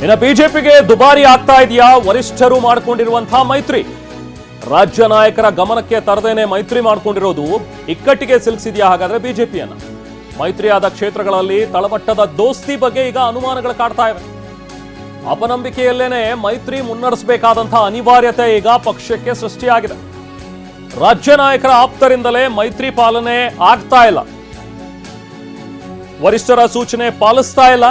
ಇನ್ನು ಬಿಜೆಪಿಗೆ ದುಬಾರಿ ಆಗ್ತಾ ಇದೆಯಾ? ವರಿಷ್ಠರು ಮಾಡಿಕೊಂಡಿರುವಂತಹ ಮೈತ್ರಿ. ರಾಜ್ಯ ನಾಯಕರ ಗಮನಕ್ಕೆ ತರದೇನೆ ಮೈತ್ರಿ ಮಾಡ್ಕೊಂಡಿರೋದು ಇಕ್ಕಟ್ಟಿಗೆ ಸಿಲುಕಿಸಿದೆಯಾ? ಹಾಗಾದ್ರೆ ಬಿಜೆಪಿಯನ್ನ. ಮೈತ್ರಿಯಾದ ಕ್ಷೇತ್ರಗಳಲ್ಲಿ ತಳಮಟ್ಟದ ದೋಸ್ತಿ ಬಗ್ಗೆ ಈಗ ಅನುಮಾನಗಳು ಕಾಡ್ತಾ ಇವೆ. ಅಪನಂಬಿಕೆಯಲ್ಲೇನೆ ಮೈತ್ರಿ ಮುನ್ನಡೆಸಬೇಕಾದಂತಹ ಅನಿವಾರ್ಯತೆ ಈಗ ಪಕ್ಷಕ್ಕೆ ಸೃಷ್ಟಿಯಾಗಿದೆ. ರಾಜ್ಯ ನಾಯಕರ ಆಪ್ತರಿಂದಲೇ ಮೈತ್ರಿ ಪಾಲನೆ ಆಗ್ತಾ ಇಲ್ಲ. ವರಿಷ್ಠರ ಸೂಚನೆ ಪಾಲಿಸ್ತಾ ಇಲ್ಲ.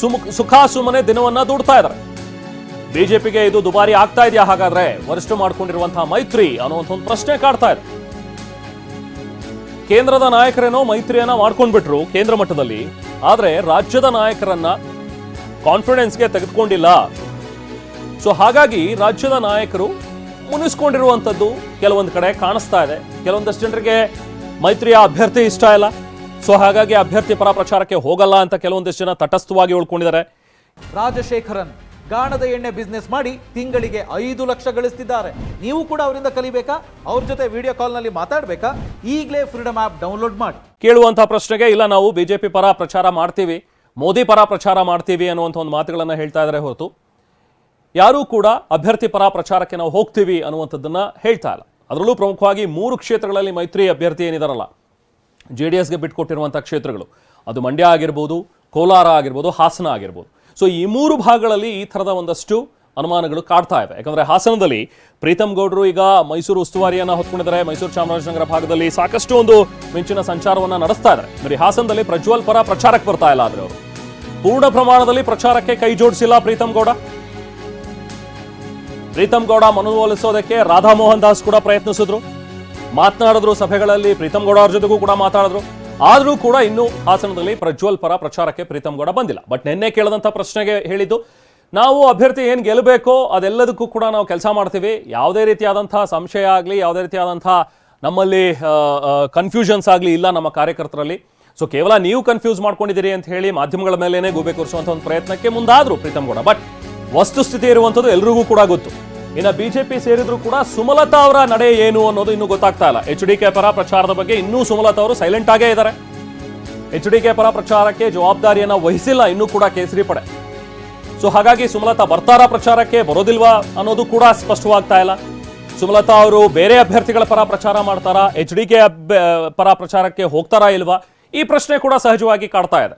ಸುಖ ಸುಮ್ಮನೆ ದಿನವನ್ನ ದುಡ್ತಾ ಇದ್ದಾರೆ. ಬಿಜೆಪಿಗೆ ಇದು ದುಬಾರಿ ಆಗ್ತಾ ಇದೆಯಾ ಹಾಗಾದ್ರೆ? ವರಿಷ್ಠ ಮಾಡ್ಕೊಂಡಿರುವಂತಹ ಮೈತ್ರಿ ಅನ್ನುವಂಥ ಒಂದು ಪ್ರಶ್ನೆ ಕಾಡ್ತಾ ಇದೆ. ಕೇಂದ್ರದ ನಾಯಕರೇನೋ ಮೈತ್ರಿಯನ್ನ ಮಾಡ್ಕೊಂಡ್ಬಿಟ್ರು ಕೇಂದ್ರ ಮಟ್ಟದಲ್ಲಿ. ಆದ್ರೆ ರಾಜ್ಯದ ನಾಯಕರನ್ನ ಕಾನ್ಫಿಡೆನ್ಸ್ಗೆ ತೆಗೆದುಕೊಂಡಿಲ್ಲ. ಸೊ ಹಾಗಾಗಿ ರಾಜ್ಯದ ನಾಯಕರು ಮುನಿಸ್ಕೊಂಡಿರುವಂಥದ್ದು ಕೆಲವೊಂದು ಕಡೆ ಕಾಣಿಸ್ತಾ ಇದೆ. ಕೆಲವೊಂದಷ್ಟು ಜನರಿಗೆ ಮೈತ್ರಿಯ ಅಭ್ಯರ್ಥಿ ಇಷ್ಟ ಇಲ್ಲ. ಸೊ ಹಾಗಾಗಿ ಅಭ್ಯರ್ಥಿ ಪರ ಪ್ರಚಾರಕ್ಕೆ ಹೋಗಲ್ಲ ಅಂತ ಕೆಲವೊಂದಿಷ್ಟು ಜನ ತಟಸ್ಥವಾಗಿ ಉಳ್ಕೊಂಡಿದ್ದಾರೆ. ರಾಜಶೇಖರನ್ ಗಾಣದ ಎಣ್ಣೆ ಬಿಸ್ನೆಸ್ ಮಾಡಿ ತಿಂಗಳಿಗೆ ಐದು ಲಕ್ಷ ಗಳಿಸ್ತಿದ್ದಾರೆ. ನೀವು ಕೂಡ ಅವರಿಂದ ಕಲಿಬೇಕಾ? ಅವ್ರ ಜೊತೆ ವಿಡಿಯೋ ಕಾಲ್ನಲ್ಲಿ ಮಾತಾಡಬೇಕಾ? ಈಗಲೇ ಫ್ರೀಡಮ್ ಆ್ಯಪ್ ಡೌನ್ಲೋಡ್ ಮಾಡಿ. ಕೇಳುವಂತಹ ಪ್ರಶ್ನೆಗೆ ಇಲ್ಲ ನಾವು ಬಿಜೆಪಿ ಪರ ಪ್ರಚಾರ ಮಾಡ್ತೀವಿ. ಮೋದಿ ಪರ ಪ್ರಚಾರ ಮಾಡ್ತೀವಿ ಅನ್ನುವಂಥ ಒಂದು ಮಾತುಗಳನ್ನು ಹೇಳ್ತಾ ಇದ್ದಾರೆ ಹೊರತು. ಯಾರೂ ಕೂಡ ಅಭ್ಯರ್ಥಿ ಪರ ಪ್ರಚಾರಕ್ಕೆ ನಾವು ಹೋಗ್ತೀವಿ ಅನ್ನುವಂಥದ್ದನ್ನು ಹೇಳ್ತಾ ಇಲ್ಲ. ಅದರಲ್ಲೂ ಪ್ರಮುಖವಾಗಿ ಮೂರು ಕ್ಷೇತ್ರಗಳಲ್ಲಿ ಮೈತ್ರಿ ಅಭ್ಯರ್ಥಿ ಏನಿದಾರಲ್ಲ ಜೆ ಡಿ ಎಸ್ಗೆ ಬಿಟ್ಕೊಟ್ಟಿರುವಂಥ ಕ್ಷೇತ್ರಗಳು. ಅದು ಮಂಡ್ಯ ಆಗಿರ್ಬೋದು, ಕೋಲಾರ ಆಗಿರ್ಬೋದು, ಹಾಸನ ಆಗಿರ್ಬೋದು. ಸೊ ಈ ಮೂರು ಭಾಗಗಳಲ್ಲಿ ಈ ಥರದ ಒಂದಷ್ಟು ಅನುಮಾನಗಳು ಕಾಡ್ತಾ ಇವೆ ಯಾಕಂದರೆ ಹಾಸನದಲ್ಲಿ ಪ್ರೀತಮ್ ಗೌಡರು ಈಗ ಮೈಸೂರು ಉಸ್ತುವಾರಿಯನ್ನು ಹೊತ್ಕೊಂಡಿದ್ದಾರೆ. ಮೈಸೂರು ಚಾಮರಾಜನಗರ ಭಾಗದಲ್ಲಿ ಸಾಕಷ್ಟು ಒಂದು ಮಿಂಚಿನ ಸಂಚಾರವನ್ನ ನಡೆಸ್ತಾ ಇದ್ದಾರೆ. ಬರೀ ಹಾಸನದಲ್ಲಿ ಪ್ರಜ್ವಲ್ ಪರ ಪ್ರಚಾರಕ್ಕೆ ಬರ್ತಾ ಇಲ್ಲ ಆದರೆ ಅವರು. ಪೂರ್ಣ ಪ್ರಮಾಣದಲ್ಲಿ ಪ್ರಚಾರಕ್ಕೆ ಕೈ ಜೋಡಿಸಿಲ್ಲ ಪ್ರೀತಮ್ ಗೌಡ. ಪ್ರೀತಮ್ ಗೌಡ ಮನವೊಲಿಸೋದಕ್ಕೆ ರಾಧಾ ಮೋಹನ್ ದಾಸ್ ಕೂಡ ಪ್ರಯತ್ನಿಸಿದ್ರು. ಮಾತನಾಡಿದ್ರು ಸಭೆಗಳಲ್ಲಿ ಪ್ರೀತಮ್ ಗೌಡ ಅವ್ರ ಜೊತೆಗೂ ಕೂಡ ಮಾತಾಡಿದ್ರು ಆದರೂ ಕೂಡ ಇನ್ನೂ ಹಾಸನದಲ್ಲಿ ಪ್ರಜ್ವಲ್ ಪರ ಪ್ರಚಾರಕ್ಕೆ ಪ್ರೀತಮ್ ಗೌಡ ಬಂದಿಲ್ಲ. ಬಟ್ ನಿನ್ನೆ ಕೇಳಿದಂಥ ಪ್ರಶ್ನೆಗೆ ಹೇಳಿದ್ದು, ನಾವು ಅಭ್ಯರ್ಥಿ ಏನು ಗೆಲ್ಲಬೇಕೋ ಅದೆಲ್ಲದಕ್ಕೂ ಕೂಡ ನಾವು ಕೆಲಸ ಮಾಡ್ತೀವಿ. ಯಾವುದೇ ರೀತಿಯಾದಂಥ ಸಂಶಯ ಆಗಲಿ, ಯಾವುದೇ ರೀತಿಯಾದಂಥ ನಮ್ಮಲ್ಲಿ ಕನ್ಫ್ಯೂಷನ್ಸ್ ಆಗಲಿ ಇಲ್ಲ ನಮ್ಮ ಕಾರ್ಯಕರ್ತರಲ್ಲಿ. ಸೊ ಕೇವಲ ನೀವು ಕನ್ಫ್ಯೂಸ್ ಮಾಡ್ಕೊಂಡಿದ್ದೀರಿ ಅಂತ ಹೇಳಿ ಮಾಧ್ಯಮಗಳ ಮೇಲೇನೆ ಗೂಬೆ ಕೂರಿಸುವಂಥ ಒಂದು ಪ್ರಯತ್ನಕ್ಕೆ ಮುಂದಾದರೂ ಪ್ರೀತಮ್ ಗೌಡ. ಬಟ್ ವಸ್ತುಸ್ಥಿತಿ ಇರುವಂಥದ್ದು ಎಲ್ರಿಗೂ ಕೂಡ ಗೊತ್ತು. ಇನ್ನು ಬಿಜೆಪಿ ಸೇರಿದ್ರು ಕೂಡ ಸುಮಲತಾ ಅವರ ನಡೆ ಏನು ಅನ್ನೋದು ಇನ್ನೂ ಗೊತ್ತಾಗ್ತಾ ಇಲ್ಲ. ಎಚ್ ಡಿ ಕೆ ಪರ ಪ್ರಚಾರದ ಬಗ್ಗೆ ಇನ್ನೂ ಸುಮಲತಾ ಅವರು ಸೈಲೆಂಟ್ ಆಗೇ ಇದ್ದಾರೆ ಎಚ್ ಡಿ ಕೆ ಪರ ಪ್ರಚಾರಕ್ಕೆ ಜವಾಬ್ದಾರಿಯನ್ನ ವಹಿಸಿಲ್ಲ, ಇನ್ನೂ ಕೂಡ ಕೇಸರಿ ಪಡೆ ಸೊ ಹಾಗಾಗಿ ಸುಮಲತಾ ಬರ್ತಾರಾ ಪ್ರಚಾರಕ್ಕೆ, ಬರೋದಿಲ್ವಾ ಅನ್ನೋದು ಕೂಡ ಸ್ಪಷ್ಟವಾಗ್ತಾ ಇಲ್ಲ. ಸುಮಲತಾ ಅವರು ಬೇರೆ ಅಭ್ಯರ್ಥಿಗಳ ಪರ ಪ್ರಚಾರ ಮಾಡ್ತಾರಾ ಎಚ್ ಡಿ ಕೆ ಪರ ಪ್ರಚಾರಕ್ಕೆ ಹೋಗ್ತಾರಾ ಇಲ್ವಾ? ಈ ಪ್ರಶ್ನೆ ಕೂಡ ಸಹಜವಾಗಿ ಕಾಡ್ತಾ ಇದೆ.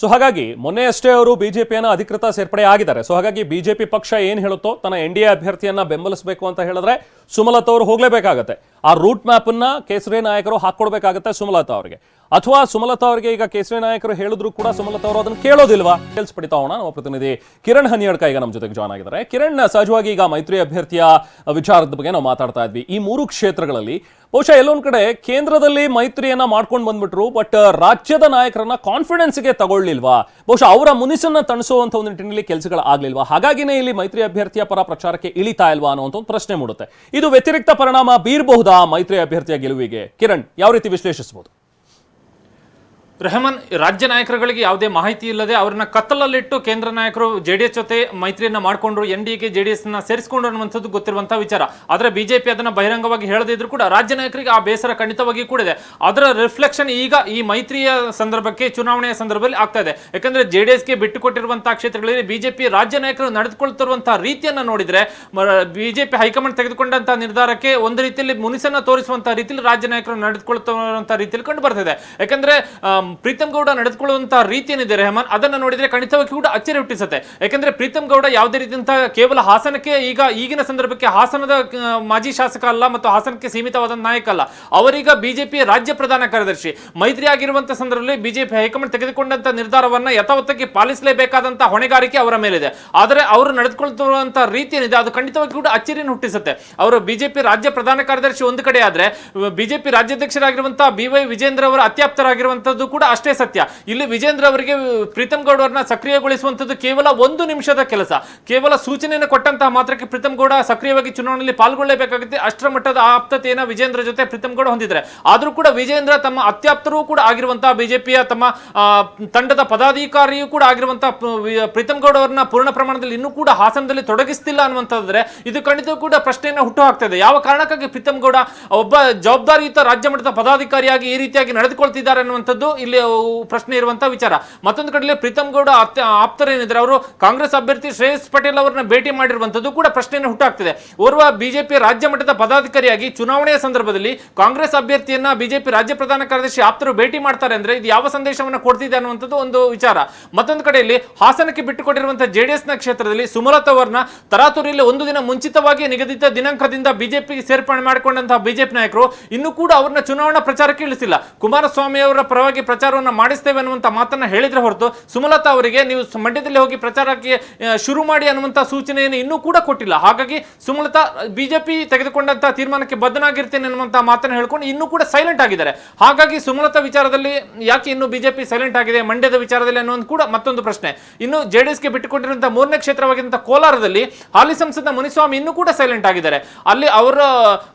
ಸೊ ಹಾಗಾಗಿ ಮೊನ್ನೆ ಅಷ್ಟೇ ಅವರು ಬಿಜೆಪಿಯನ್ನು ಅಧಿಕೃತ ಸೇರ್ಪಡೆ ಆಗಿದ್ದಾರೆ. ಸೊ ಹಾಗಾಗಿ ಬಿಜೆಪಿ ಪಕ್ಷ ಏನು ಹೇಳುತ್ತೋ ತನ್ನ ಎನ್ ಡಿ ಎ ಅಭ್ಯರ್ಥಿಯನ್ನ ಬೆಂಬಲಿಸಬೇಕು ಅಂತ ಹೇಳಿದ್ರೆ ಸುಮಲತಾ ಅವರು ಹೋಗ್ಲೇಬೇಕಾಗತ್ತೆ. ಆ ರೂಟ್ ಮ್ಯಾಪ್ ಅನ್ನ ಕೇಸರಿ ನಾಯಕರು ಹಾಕೊಡ್ಬೇಕಾಗತ್ತೆ ಸುಮಲತಾ ಅವರಿಗೆ. ಅಥವಾ ಸುಮಲತಾ ಅವರಿಗೆ ಈಗ ಕೇಸರಿ ನಾಯಕರು ಹೇಳಿದ್ರು ಕೂಡ ಸುಮಲತಾ ಅವರು ಅದನ್ನ ಕೇಳೋದಿಲ್ವಾ? ಕೇಳಿಸ್ ಪಡಿತಾ ಹೋಣ ನಮ್ಮ ಪ್ರತಿನಿಧಿ ಕಿರಣ್ ಹನಿಯಡ್ಕ ಈಗ ನಮ್ಮ ಜೊತೆಗೆ ಜಾಯ್ನ್ ಆಗಿದ್ದಾರೆ. ಕಿರಣ್, ಸಹಜವಾಗಿ ಈಗ ಮೈತ್ರಿ ಅಭ್ಯರ್ಥಿಯ ವಿಚಾರದ ಬಗ್ಗೆ ನಾವು ಮಾತಾಡ್ತಾ ಇದ್ವಿ. ಈ ಮೂರು ಕ್ಷೇತ್ರಗಳಲ್ಲಿ ಬಹುಶಃ ಎಲ್ಲೊಂದ್ ಕಡೆ ಕೇಂದ್ರದಲ್ಲಿ ಮೈತ್ರಿಯನ್ನ ಮಾಡ್ಕೊಂಡು ಬಂದ್ಬಿಟ್ರು ಬಟ್ ರಾಜ್ಯದ ನಾಯಕರನ್ನ ಕಾನ್ಫಿಡೆನ್ಸ್ಗೆ ತಗೊಳ್ಳಿಲ್ವಾ? ಬಹುಶಃ ಅವರ ಮುನಿಸನ್ನ ತಣಿಸುವಂತ ಒಂದು ನಿಟ್ಟಿನಲ್ಲಿ ಕೆಲಸಗಳು ಆಗ್ಲಿಲ್ವಾ? ಹಾಗಾಗಿನೇ ಇಲ್ಲಿ ಮೈತ್ರಿ ಅಭ್ಯರ್ಥಿಯ ಪರ ಪ್ರಚಾರಕ್ಕೆ ಇಳಿತಾ ಇಲ್ವಾ ಅನ್ನೋ ಒಂದು ಪ್ರಶ್ನೆ ಮೂಡುತ್ತೆ. ಇದು ವ್ಯತಿರಿಕ್ತ ಪರಿಣಾಮ ಬೀರಬಹುದಾ? ಮೈತ್ರಿ ಅಭ್ಯರ್ಥಿಯ ಗೆಲುವಿಗೆ ಕಿರಣ್ ಯಾವ ರೀತಿ ವಿಶ್ಲೇಷಿಸಬಹುದು? ರೆಹಮಾನ್ ರಾಜ್ಯ ನಾಯಕರುಗಳಿಗೆ ಯಾವುದೇ ಮಾಹಿತಿ ಇಲ್ಲದೆ ಅವರನ್ನ ಕತ್ತಲಲ್ಲಿಟ್ಟು ಕೇಂದ್ರ ನಾಯಕರು ಜೆಡಿಎಸ್ ಜೊತೆ ಮೈತ್ರಿಯನ್ನ ಮಾಡಿಕೊಂಡ್ರು, ಎನ್ ಡಿ ಎಗೆ ಡಿ ಎಸ್ನ ಸೇರಿಸಿಕೊಂಡ್ರು ಅನ್ನುವಂಥದ್ದು ಗೊತ್ತಿರುವಂತಹ ವಿಚಾರ. ಆದರೆ ಬಿಜೆಪಿ ಅದನ್ನ ಬಹಿರಂಗವಾಗಿ ಹೇಳದಿದ್ರು ಕೂಡ ರಾಜ್ಯ ನಾಯಕರಿಗೆ ಆ ಬೇಸರ ಖಂಡಿತವಾಗಿ ಕೂಡ ಇದೆ. ಅದರ ರಿಫ್ಲೆಕ್ಷನ್ ಈಗ ಈ ಮೈತ್ರಿಯ ಸಂದರ್ಭಕ್ಕೆ, ಚುನಾವಣೆಯ ಸಂದರ್ಭದಲ್ಲಿ ಆಗ್ತಾ ಇದೆ. ಯಾಕಂದ್ರೆ ಜೆಡಿಎಸ್ಗೆ ಬಿಟ್ಟುಕೊಟ್ಟಿರುವಂತಹ ಕ್ಷೇತ್ರಗಳಲ್ಲಿ ಬಿಜೆಪಿ ರಾಜ್ಯ ನಾಯಕರು ನಡೆದುಕೊಳ್ತಿರುವಂತಹ ರೀತಿಯನ್ನ ನೋಡಿದ್ರೆ ಬಿಜೆಪಿ ಹೈಕಮಾಂಡ್ ತೆಗೆದುಕೊಂಡಂತಹ ನಿರ್ಧಾರಕ್ಕೆ ಒಂದು ರೀತಿಯಲ್ಲಿ ಮುನಿಸನ್ನ ತೋರಿಸುವಂತಹ ರೀತಿಯಲ್ಲಿ ರಾಜ್ಯ ನಾಯಕರು ನಡೆದುಕೊಳ್ತಿರುವಂತಹ ರೀತಿಯಲ್ಲಿ ಕಂಡು ಬರ್ತಿದೆ. ಯಾಕಂದ್ರೆ ಪ್ರೀತಮ್ ಗೌಡ ನಡೆದುಕೊಳ್ಳುವಂತಹ ರೀತಿ ಏನಿದೆ ರೆಹಮಾನ್? ಅದನ್ನ ನೋಡಿದ್ರೆ ಖಂಡಿತವಾಗಿ ಕೂಡ ಅಚ್ಚರಿ ಹುಟ್ಟಿಸುತ್ತೆ. ಯಾಕಂದ್ರೆ ಪ್ರೀತಮ್ ಗೌಡ ಯಾವುದೇ ರೀತಿಯಂತಹ ಕೇವಲ ಹಾಸನಕ್ಕೆ ಈಗ ಈಗಿನ ಸಂದರ್ಭಕ್ಕೆ ಹಾಸನದ ಮಾಜಿ ಶಾಸಕ ಅಲ್ಲ ಮತ್ತು ಹಾಸನಕ್ಕೆ ಸೀಮಿತವಾದ ನಾಯಕ ಅಲ್ಲ. ಅವರೀಗ ಬಿಜೆಪಿ ರಾಜ್ಯ ಪ್ರಧಾನ ಕಾರ್ಯದರ್ಶಿ. ಮೈತ್ರಿ ಆಗಿರುವಂತಹ ಸಂದರ್ಭದಲ್ಲಿ ಬಿಜೆಪಿ ಹೈಕಮಾಂಡ್ ತೆಗೆದುಕೊಂಡಂತ ನಿರ್ಧಾರವನ್ನ ಯಥಾವತ್ತಕ್ಕೆ ಪಾಲಿಸಲೇಬೇಕಾದಂತಹ ಹೊಣೆಗಾರಿಕೆ ಅವರ ಮೇಲಿದೆ. ಆದರೆ ಅವರು ನಡೆದುಕೊಳ್ತಿರುವಂತಹ ರೀತಿ ಏನಿದೆ, ಅದು ಖಂಡಿತವಾಗಿ ಕೂಡ ಅಚ್ಚರಿಯನ್ನು ಹುಟ್ಟಿಸುತ್ತೆ. ಅವರು ಬಿಜೆಪಿ ರಾಜ್ಯ ಪ್ರಧಾನ ಕಾರ್ಯದರ್ಶಿ ಒಂದು ಕಡೆ ಆದ್ರೆ, ಬಿಜೆಪಿ ರಾಜ್ಯಾಧ್ಯಕ್ಷರಾಗಿರುವಂತಹ ಬಿ ವೈ ವಿಜೇಂದ್ರ ಅವರ ಅತ್ಯಾಪ್ತರಾಗಿರುವಂತದ್ದು ಕೂಡ ಅಷ್ಟೇ ಸತ್ಯ. ಇಲ್ಲಿ ವಿಜೇಂದ್ರ ಅವರಿಗೆ ಪ್ರೀತಮ್ ಗೌಡ ಅವರನ್ನ ಸಕ್ರಿಯಗೊಳಿಸುವಂತದ್ದು ಕೇವಲ ಒಂದು ನಿಮಿಷದ ಕೆಲಸ. ಕೇವಲ ಸೂಚನೆಯನ್ನು ಕೊಟ್ಟಂತಹ ಮಾತ್ರಕ್ಕೆ ಪ್ರೀತಮ್ ಗೌಡ ಸಕ್ರಿಯವಾಗಿ ಚುನಾವಣೆಯಲ್ಲಿ ಪಾಲ್ಗೊಳ್ಳಬೇಕಾಗುತ್ತೆ. ಅಷ್ಟರ ಮಟ್ಟದ ಆಪ್ತತೆಯನ್ನು ವಿಜೇಂದ್ರ ಜೊತೆ ಪ್ರೀತಮ್ ಗೌಡ ಹೊಂದಿದ್ದಾರೆ. ಆದರೂ ಕೂಡ ವಿಜೇಂದ್ರ ತಮ್ಮ ಅತ್ಯಾಪ್ತರೂ ಕೂಡ ಆಗಿರುವಂತಹ ಬಿಜೆಪಿಯ ತಮ್ಮ ತಂಡದ ಪದಾಧಿಕಾರಿಯೂ ಕೂಡ ಆಗಿರುವಂತಹ ಪ್ರೀತಮ್ ಗೌಡ ಅವರನ್ನ ಪೂರ್ಣ ಪ್ರಮಾಣದಲ್ಲಿ ಇನ್ನೂ ಕೂಡ ಹಾಸನದಲ್ಲಿ ತೊಡಗಿಸ್ತಿಲ್ಲ ಅನ್ನುವಂಥದ್ರೆ ಇದು ಖಂಡಿತ ಕೂಡ ಪ್ರಶ್ನೆಯನ್ನು ಹುಟ್ಟು ಹಾಕ್ತಾ ಇದೆ ಯಾವ ಕಾರಣಕ್ಕಾಗಿ ಪ್ರೀತಮ್ ಗೌಡ ಒಬ್ಬ ಜವಾಬ್ದಾರಿಯುತ ರಾಜ್ಯ ಮಟ್ಟದ ಪದಾಧಿಕಾರಿಯಾಗಿ ಈ ರೀತಿಯಾಗಿ ನಡೆದುಕೊಳ್ತಿದ್ದಾರೆ ಅನ್ನುವಂಥದ್ದು ಇಲ್ಲಿ ಪ್ರಶ್ನೆ ಇರುವಂತಹ ವಿಚಾರ. ಮತ್ತೊಂದು ಕಡೆ ಪ್ರೀತಮ್ ಗೌಡ ಆಪ್ತ- ಆಪ್ತರೇನಿದ್ರೆ ಅವರು ಕಾಂಗ್ರೆಸ್ ಅಭ್ಯರ್ಥಿ ಶ್ರೇಯಸ್ ಪಟೇಲ್ ಅವರನ್ನ ಭೇಟಿ ಮಾಡಿರುವಂತದ್ದು ಕೂಡ ಪ್ರಶ್ನೆಯನ್ನು ಹುಟ್ಟಾಗ್ತಿದೆ. ಓರ್ವ ಬಿಜೆಪಿ ರಾಜ್ಯ ಮಟ್ಟದ ಪದಾಧಿಕಾರಿಯಾಗಿ ಚುನಾವಣೆಯ ಸಂದರ್ಭದಲ್ಲಿ ಕಾಂಗ್ರೆಸ್ ಅಭ್ಯರ್ಥಿಯನ್ನ ಬಿಜೆಪಿ ರಾಜ್ಯ ಪ್ರಧಾನ ಕಾರ್ಯದರ್ಶಿ ಆಪ್ತರು ಭೇಟಿ ಮಾಡ್ತಾರೆ ಅಂದ್ರೆ ಇದು ಯಾವ ಸಂದೇಶವನ್ನ ಕೊಡ್ತಿದೆ ಅನ್ನುವಂಥದ್ದು ಒಂದು ವಿಚಾರ. ಮತ್ತೊಂದು ಕಡೆಯಲ್ಲಿ ಹಾಸನಕ್ಕೆ ಬಿಟ್ಟುಕೊಟ್ಟಿರುವಂತಹ ಜೆಡಿಎಸ್ನ ಕ್ಷೇತ್ರದಲ್ಲಿ ಸುಮಲತಾ ಅವರನ್ನ ತರಾತುರಿಯಲ್ಲಿ ಒಂದು ದಿನ ಮುಂಚಿತವಾಗಿ ನಿಗದಿತ ದಿನಾಂಕದಿಂದ ಬಿಜೆಪಿಗೆ ಸೇರ್ಪಡೆ ಮಾಡಿಕೊಂಡಂತಹ ಬಿಜೆಪಿ ನಾಯಕರು ಇನ್ನೂ ಕೂಡ ಅವ್ರನ್ನ ಚುನಾವಣಾ ಪ್ರಚಾರಕ್ಕೆ ಇಳಿಸಿಲ್ಲ. ಕುಮಾರಸ್ವಾಮಿ ಅವರ ಪರವಾಗಿ ಪ್ರಚಾರವನ್ನು ಮಾಡಿಸ್ತೇವೆ ಅನ್ನುವಂಥ ಮಾತನ್ನು ಹೇಳಿದ್ರೆ ಹೊರತು ಸುಮಲತಾ ಅವರಿಗೆ ನೀವು ಮಂಡ್ಯದಲ್ಲಿ ಹೋಗಿ ಪ್ರಚಾರಕ್ಕೆ ಶುರು ಮಾಡಿ ಅನ್ನುವಂಥ ಸೂಚನೆಯನ್ನು ಇನ್ನೂ ಕೂಡ ಕೊಟ್ಟಿಲ್ಲ. ಹಾಗಾಗಿ ಸುಮಲತಾ ಬಿಜೆಪಿ ತೆಗೆದುಕೊಂಡಂಥ ತೀರ್ಮಾನಕ್ಕೆ ಬದ್ಧನಾಗಿರ್ತೇನೆ ಅನ್ನುವಂಥ ಮಾತನ್ನು ಹೇಳ್ಕೊಂಡು ಇನ್ನೂ ಕೂಡ ಸೈಲೆಂಟ್ ಆಗಿದ್ದಾರೆ. ಹಾಗಾಗಿ ಸುಮಲತಾ ವಿಚಾರದಲ್ಲಿ ಯಾಕೆ ಇನ್ನು ಬಿಜೆಪಿ ಸೈಲೆಂಟ್ ಆಗಿದೆ, ಮಂಡ್ಯದ ವಿಚಾರದಲ್ಲಿ ಅನ್ನೋದು ಕೂಡ ಮತ್ತೊಂದು ಪ್ರಶ್ನೆ. ಇನ್ನು ಜೆಡಿಎಸ್ಗೆ ಬಿಟ್ಟುಕೊಟ್ಟಿರುವಂತಹ ಮೂರನೇ ಕ್ಷೇತ್ರವಾಗಿದ್ದಂಥ ಕೋಲಾರದಲ್ಲಿ ಹಾಲಿ ಸಂಸದ ಮುನಿಸ್ವಾಮಿ ಇನ್ನೂ ಕೂಡ ಸೈಲೆಂಟ್ ಆಗಿದ್ದಾರೆ. ಅಲ್ಲಿ ಅವರ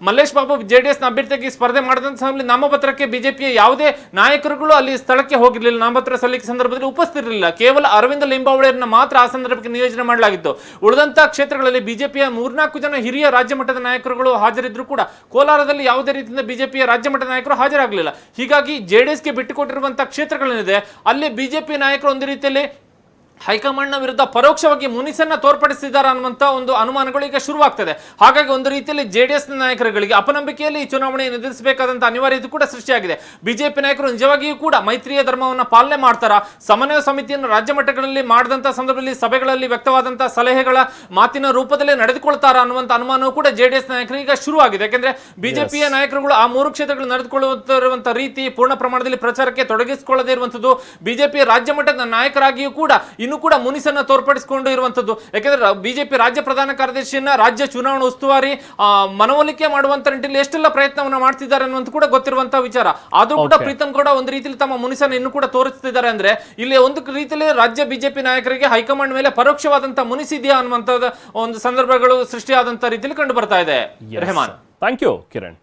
ಮಲ್ಲೇಶ್ ಬಾಬು ಜೆಡಿಎಸ್ ಅಭ್ಯರ್ಥಿಯಾಗಿ ಸ್ಪರ್ಧೆ ಮಾಡಿದಂಥ ನಾಮಪತ್ರಕ್ಕೆ ಬಿಜೆಪಿಯ ಯಾವುದೇ ನಾಯಕರುಗಳು ಸ್ಥಳಕ್ಕೆ ಹೋಗಿರಲಿಲ್ಲ, ನಾಮಪತ್ರ ಸಲ್ಲಿಕೆ ಸಂದರ್ಭದಲ್ಲಿ ಉಪಸ್ಥಿತಿರಲಿಲ್ಲ. ಕೇವಲ ಅರವಿಂದ ಲಿಂಬಾವಳಿಯರನ್ನ ಮಾತ್ರ ಆ ಸಂದರ್ಭಕ್ಕೆ ನಿಯೋಜನೆ ಮಾಡಲಾಗಿತ್ತು. ಉಳಿದಂತಹ ಕ್ಷೇತ್ರಗಳಲ್ಲಿ ಬಿಜೆಪಿಯ ಮೂರ್ನಾಲ್ಕು ಜನ ಹಿರಿಯ ರಾಜ್ಯ ಮಟ್ಟದ ನಾಯಕರುಗಳು ಹಾಜರಿದ್ರು ಕೂಡ ಕೋಲಾರದಲ್ಲಿ ಯಾವುದೇ ರೀತಿಯಿಂದ ಬಿಜೆಪಿಯ ರಾಜ್ಯ ಮಟ್ಟದ ನಾಯಕರು ಹಾಜರಾಗಲಿಲ್ಲ. ಹೀಗಾಗಿ ಜೆಡಿಎಸ್ಗೆ ಬಿಟ್ಟುಕೊಟ್ಟಿರುವಂತಹ ಕ್ಷೇತ್ರಗಳೇನಿದೆ, ಅಲ್ಲಿ ಬಿಜೆಪಿ ನಾಯಕರು ಒಂದು ರೀತಿಯಲ್ಲಿ ಹೈಕಮಾಂಡ್ನ ವಿರುದ್ಧ ಪರೋಕ್ಷವಾಗಿ ಮುನಿಸನ್ನ ತೋರ್ಪಡಿಸಿದ್ದಾರೆ ಅನ್ನುವಂತ ಒಂದು ಅನುಮಾನಗಳು ಈಗ ಶುರುವಾಗ್ತದೆ. ಹಾಗಾಗಿ ಒಂದು ರೀತಿಯಲ್ಲಿ ಜೆಡಿಎಸ್ ನಾಯಕರುಗಳಿಗೆ ಅಪನಂಬಿಕೆಯಲ್ಲಿ ಈ ಚುನಾವಣೆ ಎದುರಿಸಬೇಕಾದಂಥ ಅನಿವಾರ್ಯತೆ ಕೂಡ ಸೃಷ್ಟಿಯಾಗಿದೆ. ಬಿಜೆಪಿ ನಾಯಕರು ನಿಜವಾಗಿಯೂ ಕೂಡ ಮೈತ್ರಿಯ ಧರ್ಮವನ್ನು ಪಾಲನೆ ಮಾಡ್ತಾರಾ. ಸಮನ್ವಯ ಸಮಿತಿಯನ್ನು ರಾಜ್ಯ ಮಟ್ಟಗಳಲ್ಲಿ ಮಾಡಿದಂಥ ಸಂದರ್ಭದಲ್ಲಿ ಸಭೆಗಳಲ್ಲಿ ವ್ಯಕ್ತವಾದಂಥ ಸಲಹೆಗಳ ಮಾತಿನ ರೂಪದಲ್ಲಿ ನಡೆದುಕೊಳ್ತಾರಾ ಅನ್ನುವಂತ ಅನುಮಾನವೂ ಕೂಡ ಜೆಡಿಎಸ್ ನಾಯಕರು ಈಗ ಶುರುವಾಗಿದೆ. ಯಾಕೆಂದ್ರೆ ಬಿಜೆಪಿಯ ನಾಯಕರುಗಳು ಆ ಮೂರು ಕ್ಷೇತ್ರಗಳು ನಡೆದುಕೊಳ್ಳುತ್ತಿರುವಂಥ ರೀತಿ ಪೂರ್ಣ ಪ್ರಮಾಣದಲ್ಲಿ ಪ್ರಚಾರಕ್ಕೆ ತೊಡಗಿಸಿಕೊಳ್ಳದೇ ಇರುವಂತದ್ದು ಬಿಜೆಪಿ ರಾಜ್ಯ ಮಟ್ಟದ ನಾಯಕರಾಗಿಯೂ ಕೂಡ ಇನ್ನು ಕೂಡ ಮುನಿಸನ್ನ ತೋರ್ಪಡಿಸಿಕೊಂಡು ಇರುವಂತದ್ದು ಯಾಕಂದ್ರೆ ಬಿಜೆಪಿ ರಾಜ್ಯ ಪ್ರಧಾನ ಕಾರ್ಯದರ್ಶಿಯನ್ನ ರಾಜ್ಯ ಚುನಾವಣಾ ಉಸ್ತುವಾರಿ ಮನವೊಲಿಕೆ ಮಾಡುವಂತ ನಿಟ್ಟಿನಲ್ಲಿ ಎಷ್ಟೆಲ್ಲ ಪ್ರಯತ್ನವನ್ನ ಮಾಡ್ತಿದ್ದಾರೆ ಅನ್ನುವಂತ ಕೂಡ ಗೊತ್ತಿರುವಂತಹ ವಿಚಾರ. ಆದ್ರೂ ಕೂಡ. ಪ್ರೀತಮ್ ಗೌಡ ಒಂದು ರೀತಿಯಲ್ಲಿ ತಮ್ಮ ಮುನಿಸನ್ನ ಇನ್ನು ಕೂಡ ತೋರಿಸ್ತಿದ್ದಾರೆ ಅಂದ್ರೆ ಇಲ್ಲಿ ಒಂದು ರೀತಿಯಲ್ಲಿ ರಾಜ್ಯ ಬಿಜೆಪಿ ನಾಯಕರಿಗೆ ಹೈಕಮಾಂಡ್ ಮೇಲೆ ಪರೋಕ್ಷವಾದಂತಹ ಮುನಿಸಿದೆಯಾ ಅನ್ನುವಂತ ಒಂದು ಸಂದರ್ಭಗಳು ಸೃಷ್ಟಿಯಾದಂತ ರೀತಿಯಲ್ಲಿ ಕಂಡು ಬರ್ತಾ ಇದೆ. ರೆಹಮಾನ್. Thank you Kiran